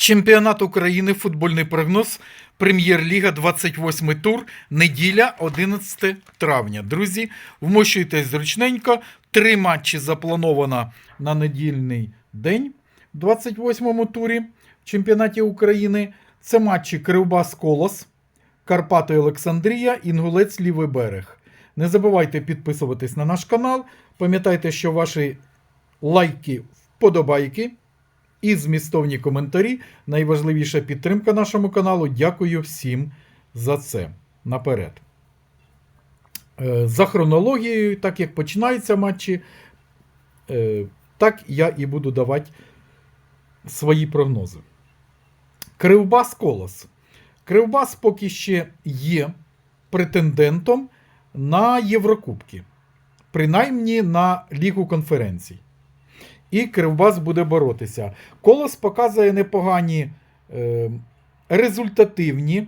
Чемпіонат України, футбольний прогноз, Прем'єр-ліга, 28 тур, неділя, 11 травня. Друзі, вмощуйтесь зручненько. Три матчі заплановано на недільний день в 28 турі в чемпіонаті України. Це матчі Кривбас Колос, Карпати Олександрія, Інгулець Лівий берег. Не забувайте підписуватись на наш канал. Пам'ятайте, що ваші лайки, вподобайки і змістовні коментарі. Найважливіша підтримка нашому каналу. Дякую всім за це. Наперед. Е, За хронологією, так як починаються матчі, е, так я і буду давати свої прогнози. Кривбас Колос. Кривбас поки ще є претендентом на Єврокубки, принаймні на Лігу конференцій. І Кривбас буде боротися. Колос показує непогані е, результативні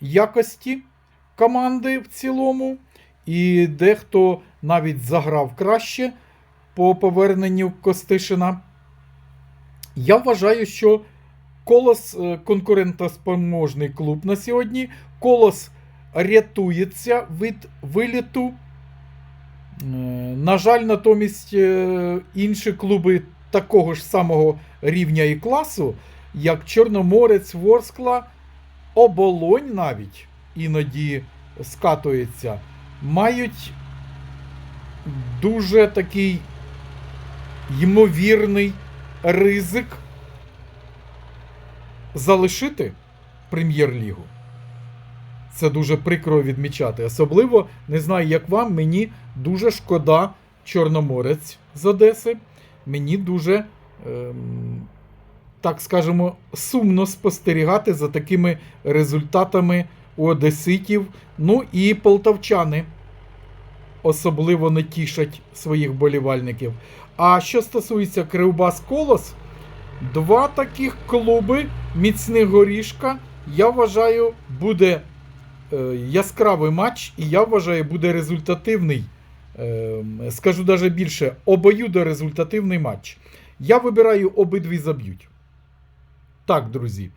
якості команди в цілому. І дехто навіть заграв краще по поверненню Костишина. Я вважаю, що Колос е, конкурентоспроможний клуб на сьогодні. Колос рятується від виліту. На жаль, натомість е, інші клуби такого ж самого рівня і класу, як Чорноморець, Ворскла, Оболонь навіть іноді скатується, мають дуже такий ймовірний ризик залишити прем'єр-лігу. Це дуже прикро відмічати. Особливо, не знаю, як вам, мені дуже шкода Чорноморець з Одеси. Мені дуже, ем, так скажемо, сумно спостерігати за такими результатами у Одеситів. Ну і полтавчани особливо не тішать своїх болівальників. А що стосується Кривбас Колос, два таких клуби міцних горішка, я вважаю, буде яскравий матч, і я вважаю, буде результативний. е, скажу даже більше, обоюдорезультативний матч. Я вибираю обидві заб'ють. Так, друзі.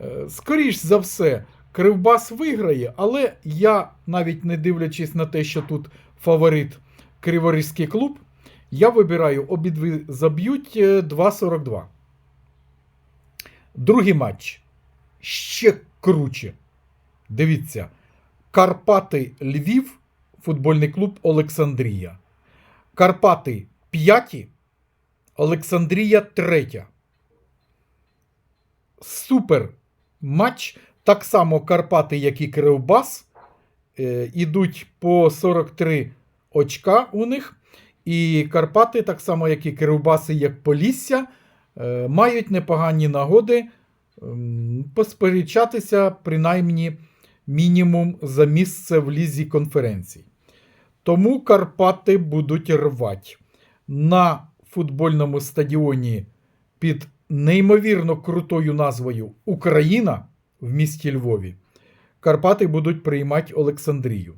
Е, скоріш за все, Кривбас виграє, але я, навіть не дивлячись на те, що тут фаворит Криворізький клуб, я вибираю обидві заб'ють е, 2.42. Другий матч. Ще круче. Дивіться. Карпати Львів, футбольний клуб Олександрія. Карпати п'яті, Олександрія третя. Супер матч. Так само Карпати, як і Кривбас, е, ідуть по 43 очка у них. І Карпати, так само, як і Кривбаси, як Полісся, е, мають непогані нагоди посперечатися, принаймні, мінімум за місце в лізі конференцій. Тому Карпати будуть рвати на футбольному стадіоні під неймовірно крутою назвою Україна в місті Львові. Карпати будуть приймати Олександрію.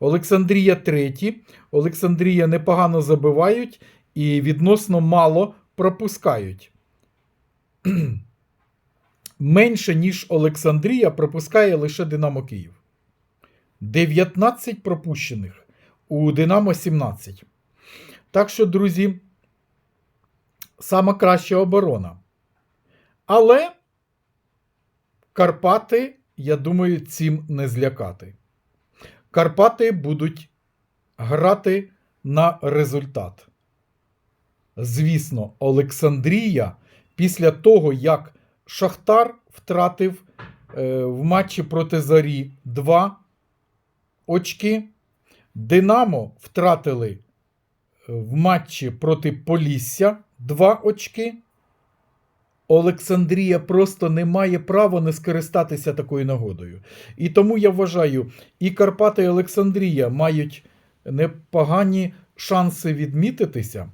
Олександрія треті. Олександрія непогано забивають і відносно мало пропускають. Менше, ніж Олександрія, пропускає лише Динамо Київ. 19 пропущених. У Динамо 17. Так що, друзі, сама краща оборона. Але Карпати, я думаю, цим не злякати. Карпати будуть грати на результат. Звісно, Олександрія після того, як Шахтар втратив е, в матчі проти Зарі 2 очки, Динамо втратили е, в матчі проти Полісся 2 очки. Олександрія просто не має права не скористатися такою нагодою. І тому я вважаю, і Карпати, і Олександрія мають непогані шанси відмітитися.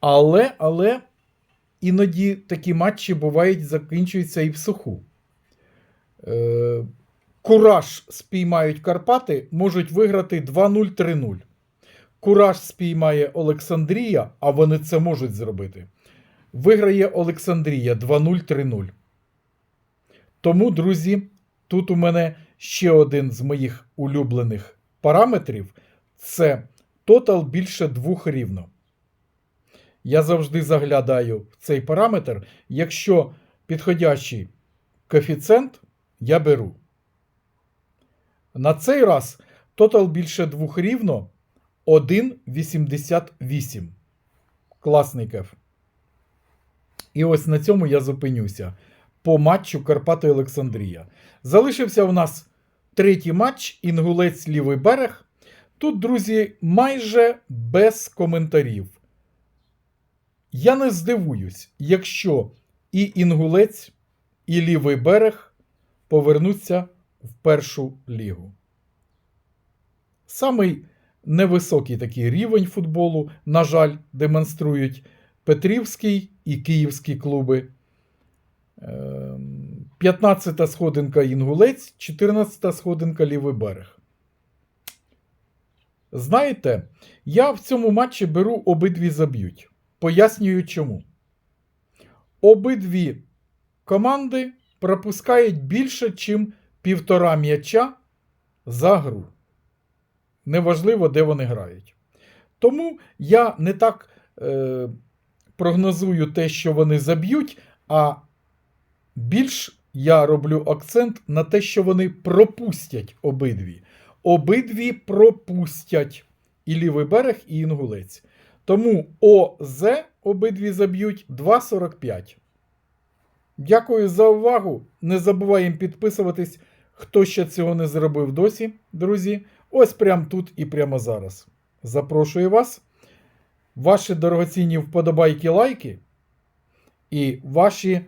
Але, але іноді такі матчі бувають, закінчуються і в суху. Е, Кураж спіймають Карпати, можуть виграти 2-0, 3-0. Кураж спіймає Олександрія, а вони це можуть зробити. Виграє Олександрія 2-0, 3-0. Тому, друзі, тут у мене ще один з моїх улюблених параметрів це тотал більше двох рівно. Я завжди заглядаю в цей параметр. Якщо підходящий коефіцієнт, я беру. На цей раз тотал більше двох рівно 1,88. Класний кеф. І ось на цьому я зупинюся по матчу Карпати Олександрія. Залишився у нас третій матч Інгулець Лівий берег. Тут, друзі, майже без коментарів. Я не здивуюсь, якщо і Інгулець, і Лівий берег повернуться в першу лігу. Самий невисокий такий рівень футболу, на жаль, демонструють Петрівський і Київський клуби. 15-та сходинка Інгулець, 14-та сходинка Лівий берег. Знаєте, я в цьому матчі беру обидві заб'ють. Пояснюю чому. Обидві команди пропускають більше, ніж півтора м'яча за гру. Неважливо, де вони грають. Тому я не так е, прогнозую те, що вони заб'ють, а більш я роблю акцент на те, що вони пропустять обидві. Обидві пропустять і лівий берег, і інгулець. Тому ОЗ обидві заб'ють 2,45. Дякую за увагу. Не забуваємо підписуватись, хто ще цього не зробив досі, друзі. Ось прямо тут і прямо зараз. Запрошую вас. Ваші дорогоцінні вподобайки, лайки і ваші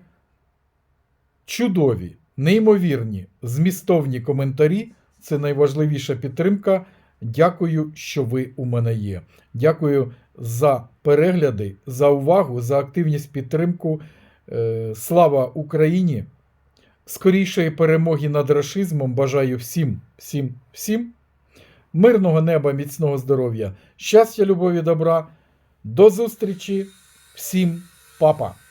чудові, неймовірні, змістовні коментарі. Це найважливіша підтримка. Дякую, що ви у мене є. Дякую за перегляди, за увагу, за активність підтримку. Е, Слава Україні! Скорішої перемоги над рашизмом бажаю всім, всім, всім. Мирного неба, міцного здоров'я, щастя, любові, добра. До зустрічі! Всім, папа!